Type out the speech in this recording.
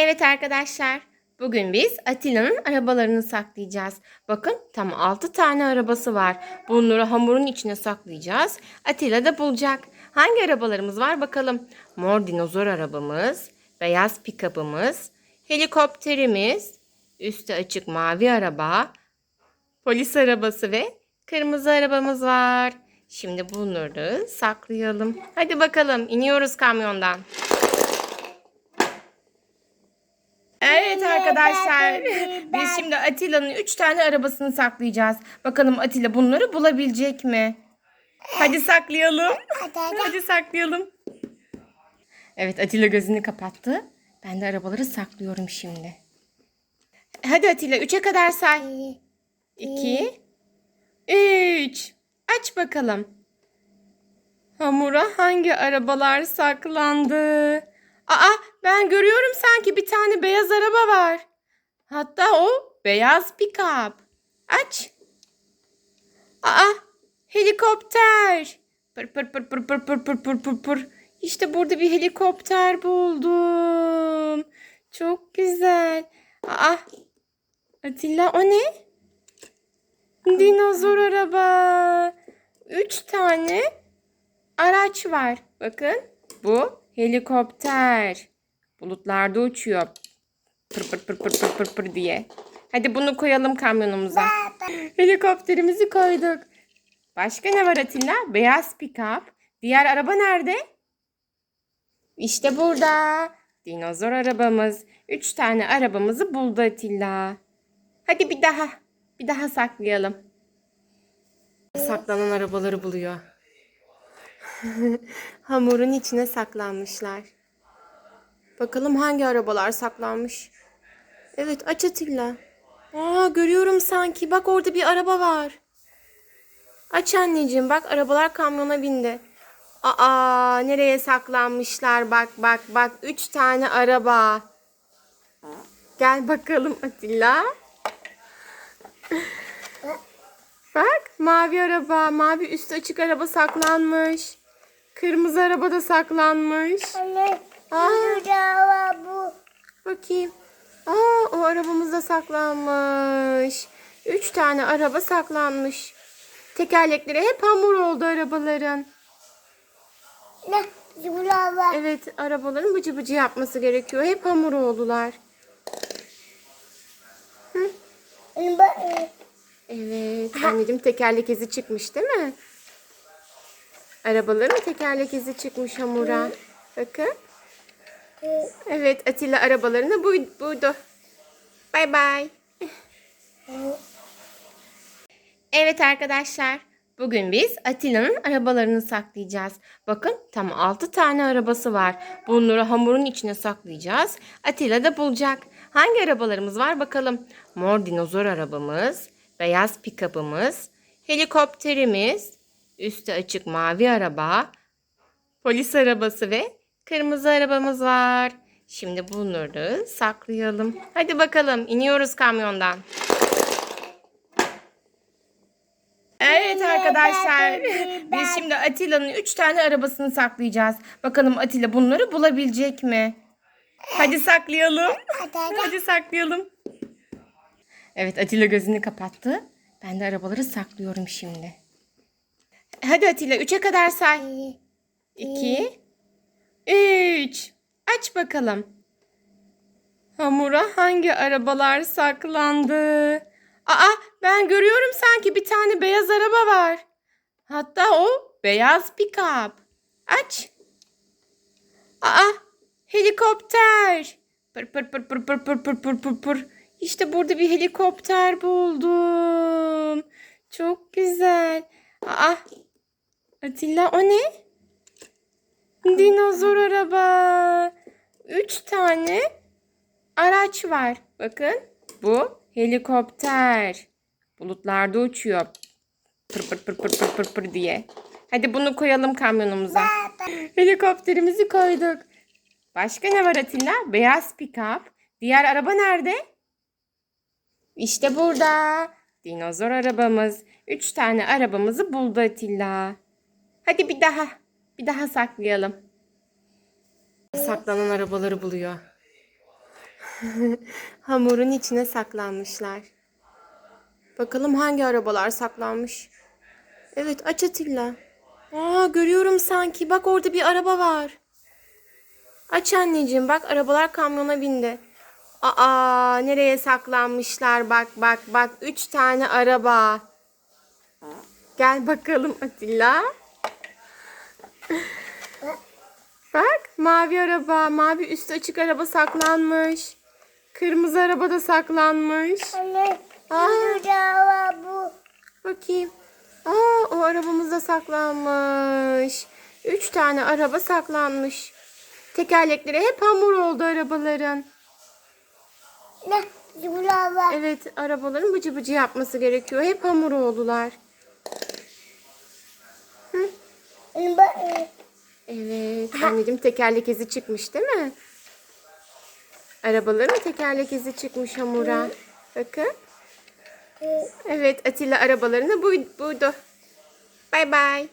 Evet arkadaşlar, bugün biz Atilla'nın arabalarını saklayacağız. Bakın tam 6 tane arabası var. Bunları hamurun içine saklayacağız. Atilla da bulacak. Hangi arabalarımız var bakalım. Mor dinozor arabamız, beyaz pikabımız, helikopterimiz, üstü açık mavi araba, polis arabası ve kırmızı arabamız var. Şimdi bunları saklayalım. Hadi bakalım iniyoruz kamyondan. Evet arkadaşlar. Biz şimdi Atilla'nın 3 tane arabasını saklayacağız. Bakalım Atilla bunları bulabilecek mi? Hadi saklayalım. Hadi saklayalım. Evet Atilla gözünü kapattı. Ben de arabaları saklıyorum şimdi. Hadi Atilla 3'e kadar say. 2 3 Aç bakalım. Hamura hangi arabalar saklandı? Aa ben görüyorum sanki bir tane beyaz araba var. Hatta o beyaz pick-up. Aç. Aa helikopter. Pır pır pır pır pır pır pır pır pır pır. İşte burada bir helikopter buldum. Çok güzel. Aa Atilla o ne? Dinozor araba. Üç tane araç var. Bakın bu helikopter. Bulutlarda uçuyor. Pır pır pır pır pır pır pır diye. Hadi bunu koyalım kamyonumuza. Helikopterimizi koyduk. Başka ne var Atilla? Beyaz pick-up. Diğer araba nerede? İşte burada. Dinozor arabamız. Üç tane arabamızı buldu Atilla. Hadi bir daha. Bir daha saklayalım. Saklanan arabaları buluyor. Hamurun içine saklanmışlar. Bakalım hangi arabalar saklanmış. Evet aç Atilla. Aa görüyorum sanki. Bak orada bir araba var. Aç anneciğim bak arabalar kamyona bindi. Aa nereye saklanmışlar bak bak bak. Üç tane araba. Gel bakalım Atilla. Bak mavi araba, mavi üstü açık araba saklanmış. Kırmızı araba da saklanmış. Anne, Aa. burada bu. Bakayım. Aa o arabamız da saklanmış. Üç tane araba saklanmış. Tekerlekleri hep hamur oldu arabaların. Ne? Var. Evet arabaların bıcı bıcı yapması gerekiyor. Hep hamur oldular. Bak, e, Evet anneciğim tekerlek izi çıkmış değil mi? Arabaların tekerlek izi çıkmış hamura. Bakın. Evet Atilla arabalarını buy buydu. Bay bay. Evet arkadaşlar. Bugün biz Atilla'nın arabalarını saklayacağız. Bakın tam 6 tane arabası var. Bunları hamurun içine saklayacağız. Atilla da bulacak. Hangi arabalarımız var bakalım. Mor dinozor arabamız, beyaz pikabımız, helikopterimiz, üstü açık mavi araba, polis arabası ve kırmızı arabamız var. Şimdi bunları saklayalım. Hadi bakalım iniyoruz kamyondan. Evet arkadaşlar. Biz şimdi Atilla'nın 3 tane arabasını saklayacağız. Bakalım Atilla bunları bulabilecek mi? Hadi saklayalım. Hadi saklayalım. Evet Atilla gözünü kapattı. Ben de arabaları saklıyorum şimdi. Hadi Atilla 3'e kadar say. 2 3 Aç bakalım. Hamura hangi arabalar saklandı? Aa ben görüyorum sanki bir tane beyaz araba var. Hatta o beyaz pick-up. Aç. Aa helikopter. Pır pır pır pır pır pır pır pır pır pır. İşte burada bir helikopter buldum. Çok güzel. Aa Atilla o ne? Dinozor araba. Üç tane araç var. Bakın bu helikopter. Bulutlarda uçuyor. Pır pır pır pır pır pır pır diye. Hadi bunu koyalım kamyonumuza. Helikopterimizi koyduk. Başka ne var Atilla? Beyaz pick-up. Diğer araba nerede? İşte burada. Dinozor arabamız. Üç tane arabamızı buldu Atilla. Hadi bir daha. Bir daha saklayalım. Saklanan arabaları buluyor. Hamurun içine saklanmışlar. Bakalım hangi arabalar saklanmış. Evet aç Atilla. Aa görüyorum sanki. Bak orada bir araba var. Aç anneciğim bak arabalar kamyona bindi. Aa nereye saklanmışlar bak bak bak. Üç tane araba. Gel bakalım Atilla. Bak mavi araba, mavi üstü açık araba saklanmış. Kırmızı araba da saklanmış. Anne. Var bu. Bakayım. Aa o arabamız da saklanmış. Üç tane araba saklanmış. Tekerlekleri hep hamur oldu arabaların. Ne? Var. Evet arabaların bıcı bıcı yapması gerekiyor. Hep hamur oldular. Anne bak. e, Evet anneciğim tekerlek izi çıkmış değil mi? Arabaların tekerlek izi çıkmış hamura. Bakın. Evet Atilla arabalarını buy- buydu. Bay bay.